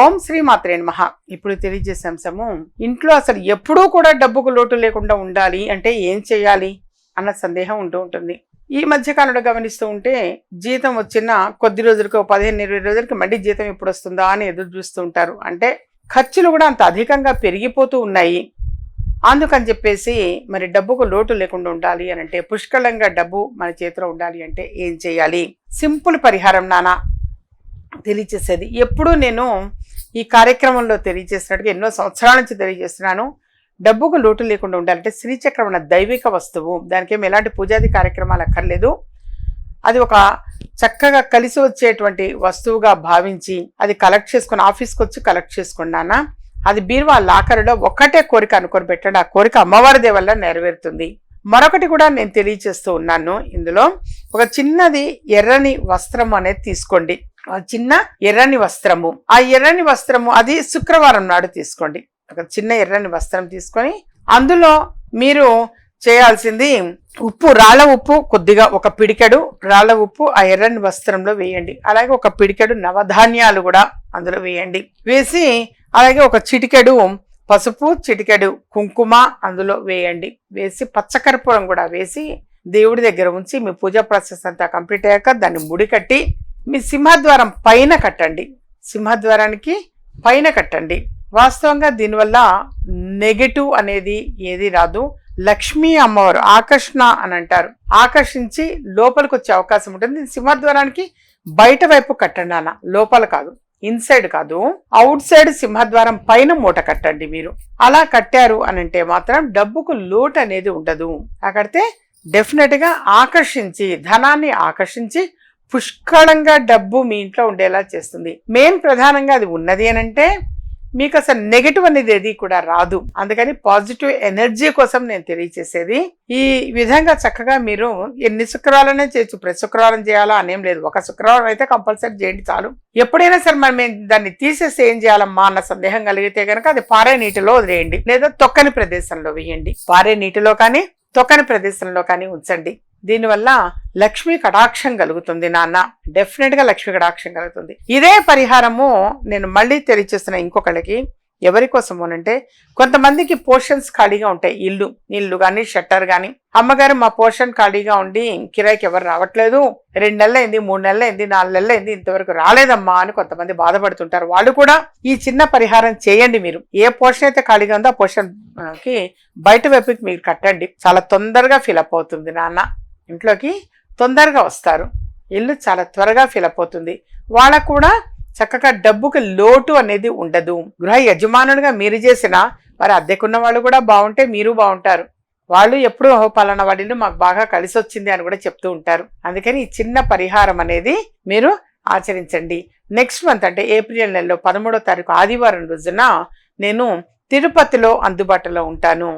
ఓం శ్రీ మాత్రే మహా ఇప్పుడు తెలియజేసే అంశము ఇంట్లో అసలు ఎప్పుడూ కూడా డబ్బుకు లోటు లేకుండా ఉండాలి అంటే ఏం చేయాలి అన్న సందేహం ఉంటూ ఉంటుంది. ఈ మధ్యకాలంలో గమనిస్తూ ఉంటే జీతం వచ్చిన కొద్ది రోజులకు పదిహేను ఇరవై రోజులకి మళ్ళీ జీతం ఎప్పుడు వస్తుందా అని ఎదురు చూస్తూ ఉంటారు. అంటే ఖర్చులు కూడా అంత అధికంగా పెరిగిపోతూ ఉన్నాయి. అందుకని చెప్పేసి మరి డబ్బుకు లోటు లేకుండా ఉండాలి అని అంటే పుష్కలంగా డబ్బు మన చేతిలో ఉండాలి అంటే ఏం చేయాలి? సింపుల్ పరిహారం నానా. తెలియచేసేది. ఎప్పుడూ నేను ఈ కార్యక్రమంలో తెలియజేసినట్టుగా ఎన్నో సంవత్సరాల నుంచి తెలియజేస్తున్నాను. డబ్బుకు లోటు లేకుండా ఉండాలంటే శ్రీచక్రం అన్న దైవిక వస్తువు. దానికి ఎలాంటి పూజాది కార్యక్రమాలు అక్కర్లేదు. అది ఒక చక్కగా కలిసి వచ్చేటువంటి వస్తువుగా భావించి అది కలెక్ట్ చేసుకుని ఆఫీస్కి వచ్చి కలెక్ట్ చేసుకున్నానా అది బీరువా లాకర్లో ఒక్కటే కోరిక అనుకొని పెట్టండి. ఆ కోరిక అమ్మవారిదే వల్ల నెరవేరుతుంది. మరొకటి కూడా నేను తెలియచేస్తూ ఉన్నాను. ఇందులో ఒక చిన్నది ఎర్రని వస్త్రం అనేది తీసుకోండి. చిన్న ఎర్రని వస్త్రము. ఆ ఎర్రని వస్త్రము అది శుక్రవారం నాడు తీసుకోండి. ఒక చిన్న ఎర్రని వస్త్రం తీసుకొని అందులో మీరు చేయాల్సింది ఉప్పు రాళ్ళ ఉప్పు కొద్దిగా ఒక పిడికెడు రాళ్ళ ఉప్పు ఆ ఎర్రని వస్త్రంలో వేయండి. అలాగే ఒక పిడికెడు నవధాన్యాలు కూడా అందులో వేయండి. వేసి అలాగే ఒక చిటికెడు పసుపు చిటికెడు కుంకుమ అందులో వేయండి. వేసి పచ్చకర్పూరం కూడా వేసి దేవుడి దగ్గర ఉంచి మీ పూజా ప్రాసెస్ అంతా కంప్లీట్ అయ్యాక దాన్ని ముడి కట్టి మీ సింహద్వారం పైన కట్టండి. సింహద్వారానికి పైన కట్టండి. వాస్తవంగా దీనివల్ల నెగటివ్ అనేది ఏది రాదు. లక్ష్మీ అమ్మవారు ఆకర్షణ అని అంటారు. ఆకర్షించి లోపలికి వచ్చే అవకాశం ఉంటుంది. సింహద్వారానికి బయట వైపు కట్టండి అన్న. లోపల కాదు. ఇన్సైడ్ కాదు. అవుట్ సైడ్ సింహద్వారం పైన మూట కట్టండి మీరు. అలా కట్టారు అని అంటే మాత్రం డబ్బుకు లోటు అనేది ఉండదు. అక్కడితే డెఫినెట్గా ఆకర్షించి ధనాన్ని ఆకర్షించి పుష్కళంగా డబ్బు మీ ఇంట్లో ఉండేలా చేస్తుంది. మెయిన్ ప్రధానంగా అది ఉన్నది అని అంటే మీకు అసలు నెగటివ్ అనేది ఏది కూడా రాదు. అందుకని పాజిటివ్ ఎనర్జీ కోసం నేను తెలియచేసేది. ఈ విధంగా చక్కగా మీరు ఎన్ని శుక్రవారాలనే చేయొచ్చు. ప్రతి శుక్రవారం చేయాలా అనేం లేదు. ఒక శుక్రవారం అయితే కంపల్సరీ చేయండి చాలు. ఎప్పుడైనా సరే మనం దాన్ని తీసేసి ఏం చేయాలమ్మా అన్న సందేహం కలిగితే కనుక అది పారే నీటిలో వదిలేయండి. లేదా తొక్కని ప్రదేశంలో వేయండి. పారే నీటిలో కానీ తొక్కని ప్రదేశంలో కానీ ఉంచండి. దీనివల్ల లక్ష్మీ కటాక్షం కలుగుతుంది నాన్న. డెఫినెట్గా లక్ష్మీ కటాక్షం కలుగుతుంది. ఇదే పరిహారము నేను మళ్ళీ తెలియచేస్తున్న ఇంకొకళ్ళకి ఎవరి కోసము అంటే కొంతమందికి పోర్షన్స్ ఖాళీగా ఉంటాయి. ఇల్లు ఇల్లు కానీ షట్టర్ కానీ అమ్మగారు మా పోర్షన్ ఖాళీగా ఉండి కిరాయికి ఎవరు రావట్లేదు. రెండు నెలలు అయింది మూడు నెలలు అయింది నాలుగు నెలలు అయింది ఇంతవరకు రాలేదమ్మా అని కొంతమంది బాధపడుతుంటారు. వాళ్ళు కూడా ఈ చిన్న పరిహారం చేయండి మీరు. ఏ పోర్షన్ అయితే ఖాళీగా ఉందో ఆ పోర్షన్కి బయట వైపుకి మీరు కట్టండి. చాలా తొందరగా ఫిలప్ అవుతుంది నాన్న. ఇంట్లోకి తొందరగా వస్తారు. ఇల్లు చాలా త్వరగా ఫిలప్ అవుతుంది వాళ్ళకు కూడా చక్కగా డబ్బుకి లోటు అనేది ఉండదు. గృహ యజమానుడిగా మీరు చేసిన మరి అద్దెకున్న వాళ్ళు కూడా బాగుంటే మీరు బాగుంటారు. వాళ్ళు ఎప్పుడు పలానా వాడి మాకు బాగా కలిసి వచ్చింది అని కూడా చెప్తూ ఉంటారు. అందుకని ఈ చిన్న పరిహారం అనేది మీరు ఆచరించండి. నెక్స్ట్ మంత్ అంటే ఏప్రిల్ నెలలో పదమూడో తారీఖు ఆదివారం రోజున నేను తిరుపతిలో అందుబాటులో ఉంటాను.